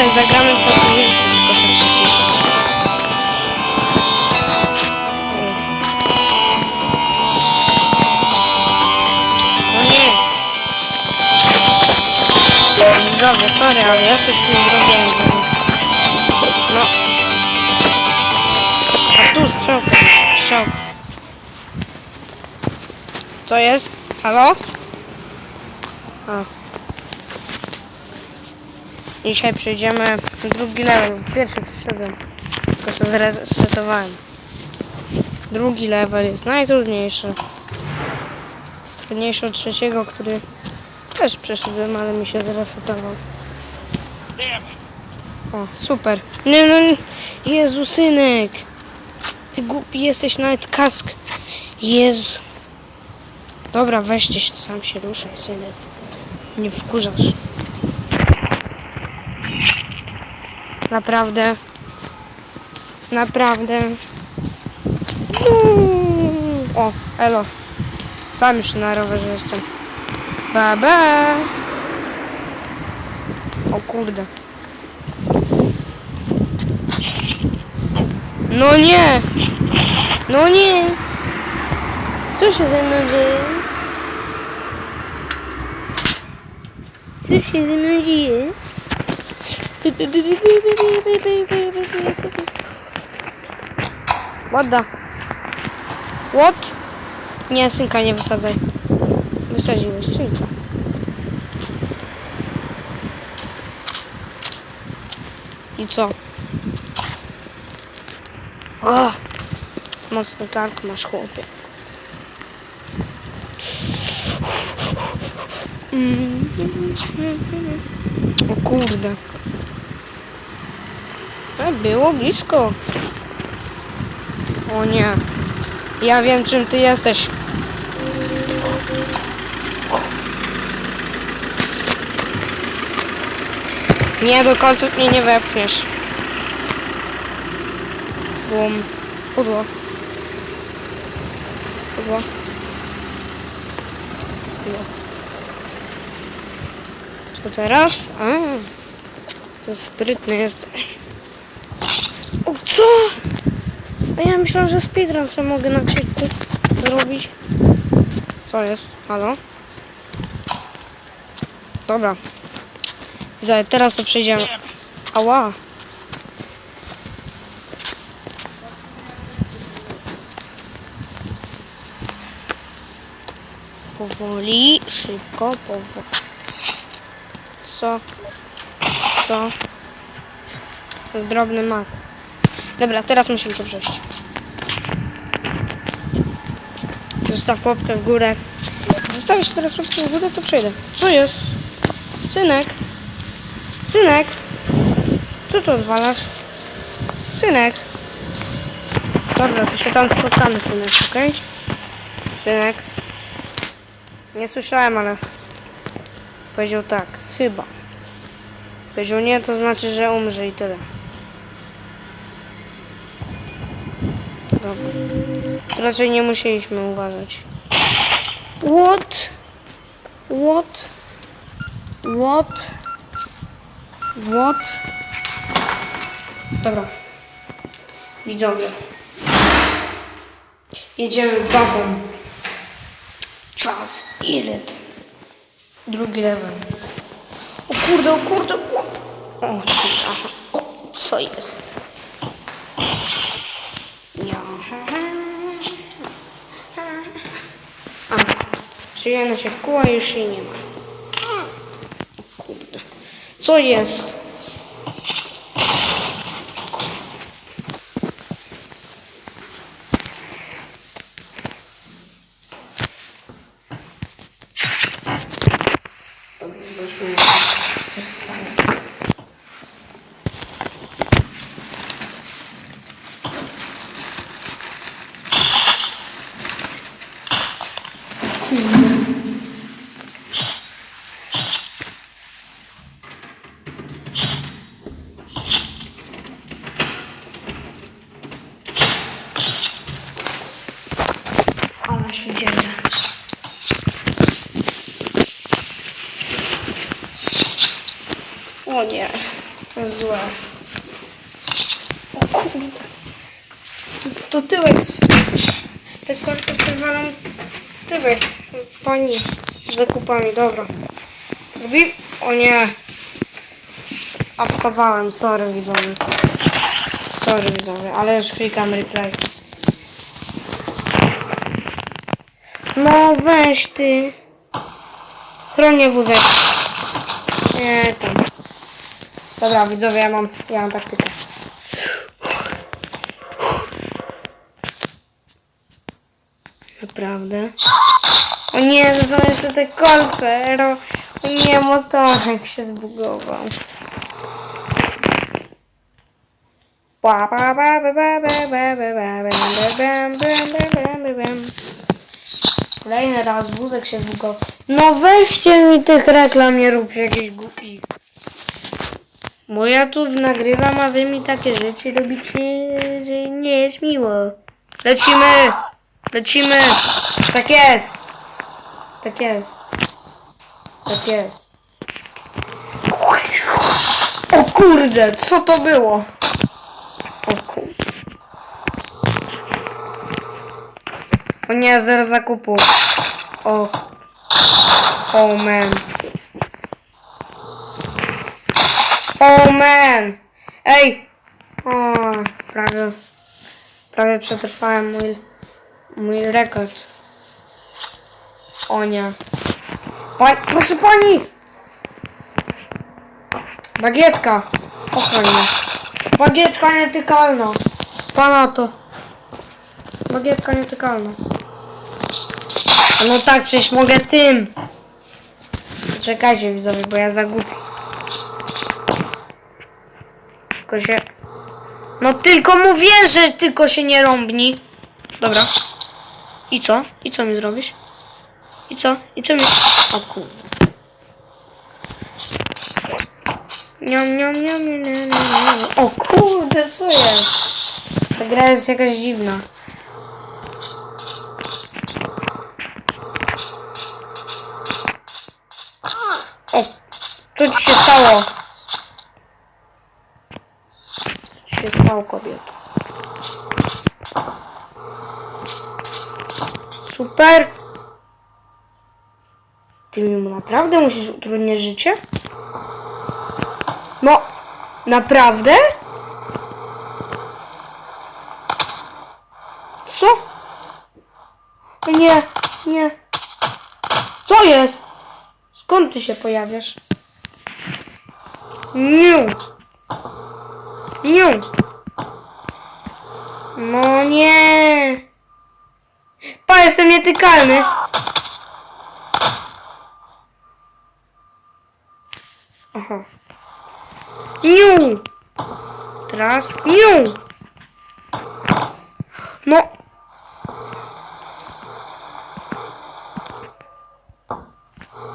Tutaj zagramy w Wheelsy, tylko sobie przyciszę. No nie. Dobra, sorry, ale ja coś tu zrobiłem. No. A tu strzałka, strzałka. Co jest? Halo? A. Dzisiaj przejdziemy drugi level. Pierwszy przeszedłem. Tylko sobie zresetowałem. Drugi level jest najtrudniejszy. Jest trudniejszy od trzeciego, który też przeszedłem, ale mi się zresetował. O, super. Nie no, nie. Jezu, synek. Ty głupi jesteś, nawet kask. Jezu. Dobra, weźcie się, sam się ruszaj, synek. Nie wkurzasz. Naprawdę. Naprawdę. O, elo. Sam już na rowerze jestem. Ba, ba. O kurde. No nie! No nie! Co się ze mną dzieje? Co się ze mną dzieje? What the? What? Nie, synka nie wysadzaj. Wysadziłeś synka. I co? O! Mocny kark masz, chłopie. O kurde. E, było blisko. O nie. Ja wiem czym ty jesteś. Nie, do końca mnie nie wepchniesz. Bum. Pudło. Pudło. Pudło. Co teraz? A, to sprytny jesteś. O, co? A ja myślałam, że speedrun sobie mogę na krzyku zrobić. Co jest? Halo? Dobra. Widzowie, teraz to przejdziemy. Ała. Powoli, szybko, powoli. Co? Co? Drobny mak. Dobra, teraz musimy to przejść. Zostaw łapkę w górę. Zostawisz teraz łapkę w górę, to przejdę. Co jest? Synek? Synek? Co tu odwalasz? Synek? Dobra, to się tam spotkamy, synek, okej? Synek? Nie słyszałem, ale powiedział tak, chyba. Powiedział nie, to znaczy, że umrze i tyle. To raczej nie musieliśmy uważać. What? What? What? What? Dobra. Widzowie. Jedziemy babą. Czas. Ilet. Drugi level. O kurde, o kurde, o kurde. O, aha. O, co jest? Ja. A, czyli ona się wkuła i już jej nie ma. Kurde. Co jest? Dobrze, zobaczmy, co się stanie. Ale się dzieje. O nie. Złe. O kurde. To, to tyłek z, z tego sobie walą tyłek. Pani z zakupami, dobra. Robi? O nie. Apkowałem, sorry widzowie. Sorry widzowie, ale już klikam replay. No weź ty. Chronię wózek. Nie tam. Dobra widzowie, ja mam, ja mam taktykę. Naprawdę? O nie, to są jeszcze te kolce. O nie, motorek się zbugował. Ba, ba, ba, ba, ba, ba, ba, ba, ba, ba, ba, ba, ba. Kolejny raz wózek się zbugował. No weźcie mi tych reklam, nie róbcie jakichś głupich. Bo ja tu nagrywam, a wy mi takie rzeczy robicie, że nie jest miło. Lecimy! Lecimy! Tak jest! Tak jest. Tak jest. O kurde, co to było? O kurde. O nie, zero zakupu. O. Oh man. Man. Ej. O, prawie. Prawie przetrwałem mój, mój rekord. O nie. Proszę pani! Bagietka! Ochroń mnie. Bagietka nietykalna. Pana to. Bagietka nietykalna. No tak, przecież mogę tym. Czekajcie widzowie, bo ja zagubię. Tylko się... No tylko mówię, że tylko się nie rąbni. Dobra. I co? I co mi zrobisz? I co? I co mi... O kurde. Niam, niam, niam, niam, niam, niam. O kurde, co jest? Ta gra jest jakaś dziwna. O, co ci się stało? Kobieto? Super. Ty mi mu naprawdę musisz utrudniać życie? No, naprawdę? Co? O nie, nie. Co jest? Skąd ty się pojawiasz? Nie. Nie. No nie. Pa, jestem nietykalny. Aha. Niu. Teraz. Niu. No.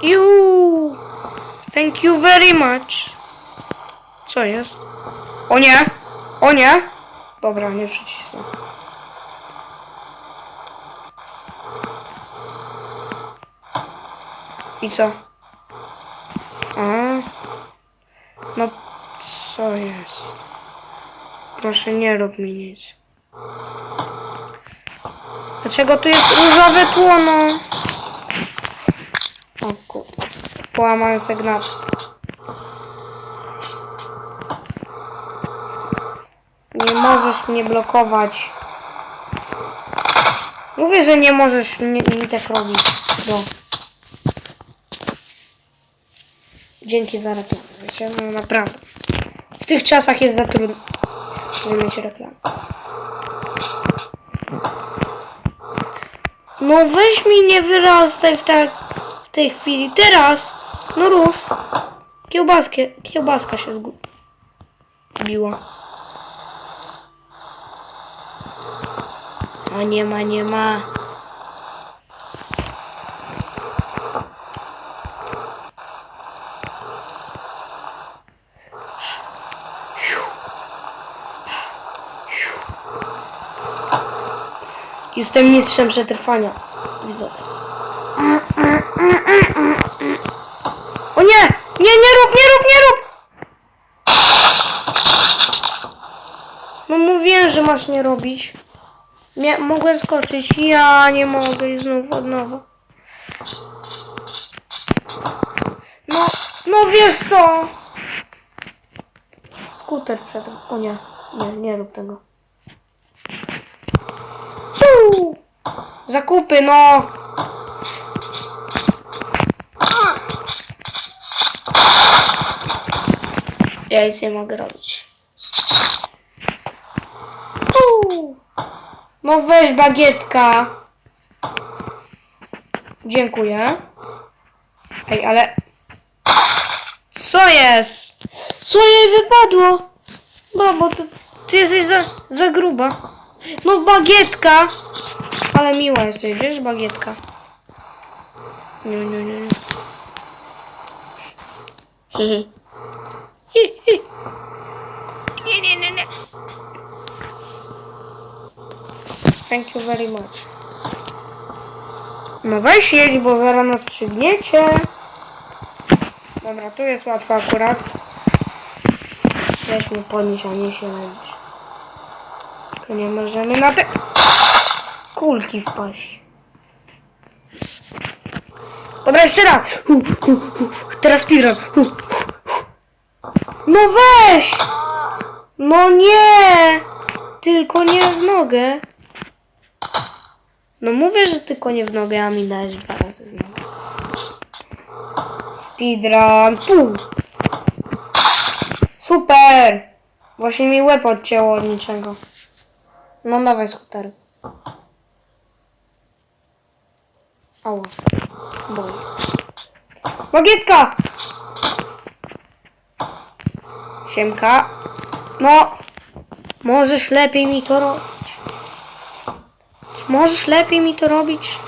You. Thank you very much. Co jest? O nie! O nie! Dobra, nie przycisnę. I co? A. No, co jest? Proszę, nie rób mi nic. Dlaczego tu jest różowe tło, no? O kurde. Połamany sygnał. Nie możesz mnie blokować. Mówię, że nie możesz mnie, mi tak robić. No. Dzięki za reklamę. Wiecie, no naprawdę. W tych czasach jest za trudno zrobić reklamę. No weź mi nie wyrastaj w, ta, w tej chwili. Teraz! No rusz. Kiełbaskie, kiełbaska się zgubiła. A nie ma, nie ma. Jestem mistrzem przetrwania. Widzowie. O nie! Nie, nie rób, nie rób, nie rób! No mówiłem, że masz nie robić. Mia- mogłem skoczyć. Ja nie mogę i znów od nowa. No, no wiesz co? Skuter przed... O nie, nie, nie rób tego. Puu! Zakupy, no! Ja nic nie mogę robić. No weź bagietka. Dziękuję. Ej, ale... Co jest? Co jej wypadło? Babo, to ty jesteś za, za gruba. No bagietka. Ale miła jesteś, wiesz, bagietka. Nie, nie, nie. nie. Hehe. Hi, hi. Nie, nie, nie, nie. Thank you very much. No weź jedź, bo zaraz nas przygniecie. Dobra, tu jest łatwo akurat. Weź mnie podnieść, a nie się lęć. Tylko nie możemy na te kulki wpaść. Dobra, jeszcze raz. Teraz hu. No weź! No nie! Tylko nie w nogę. No mówię, że tylko nie w nogę, a mi dałeś dwa razy w. Speedrun. Super! Właśnie mi łeb odcięło od niczego. No dawaj skuter. Ała. Boj. Bagietka! Siemka. No. Możesz lepiej mi to robić. Możesz lepiej mi to robić?